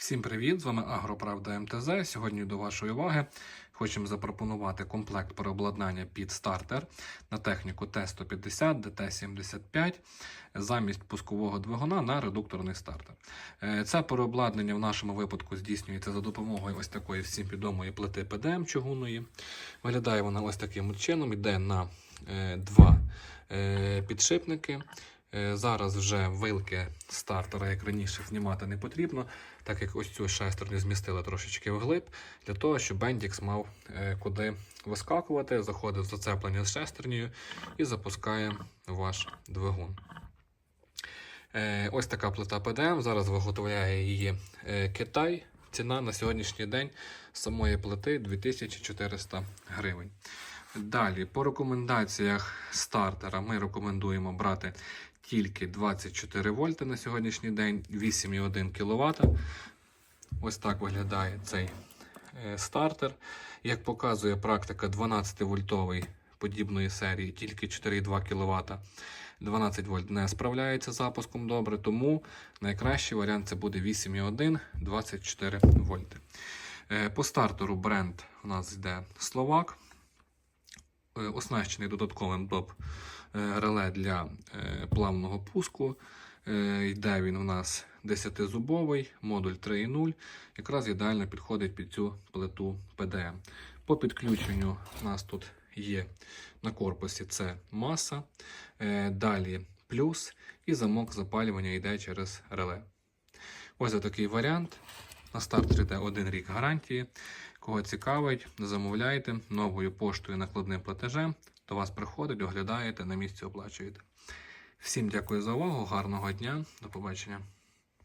Всім привіт! З вами Агроправда МТЗ. Сьогодні до вашої уваги хочемо запропонувати комплект переобладнання під стартер на техніку Т-150, ДТ-75 замість пускового двигуна на редукторний стартер. Е, Це переобладнання в нашому випадку здійснюється за допомогою ось такої всім відомої плити ПДМ чугунної. Виглядає вона ось таким чином, йде на е, два е, підшипники. Е, Зараз вже вилки стартера, як раніше, знімати не потрібно, так як ось цю шестерню змістили трошечки вглиб, для того, щоб Бендікс мав е, куди вискакувати, заходить в зацеплення з шестернею і запускає ваш двигун. Е, Ось така плита ПДМ. Зараз виготовляє її Китай. Ціна на сьогоднішній день самої плити 2400 гривень. Далі, по рекомендаціях стартера ми рекомендуємо брати тільки 24 вольти на сьогоднішній день, 8,1 кВт. Ось так виглядає цей е, стартер. Як показує практика 12-вольтовий подібної серії, тільки 4,2 кВт. 12 вольт не справляється з запуском добре, тому найкращий варіант це буде 8,1 24 вольти. Е, По стартеру бренд у нас йде Словак. Е, Оснащений додатковим доп е, реле для е, плавного пуску. Йде він у нас 10-зубовий, модуль 3.0. Якраз ідеально підходить під цю плиту PDM. По підключенню у нас тут є на корпусі це маса, далі плюс і замок запалювання йде через реле. Ось такий варіант. На стартері йде один рік гарантії. Кого цікавить, замовляйте новою поштою накладним платежем. До вас приходить, оглядаєте, на місці оплачуєте. Всім дякую за увагу, гарного дня, до побачення.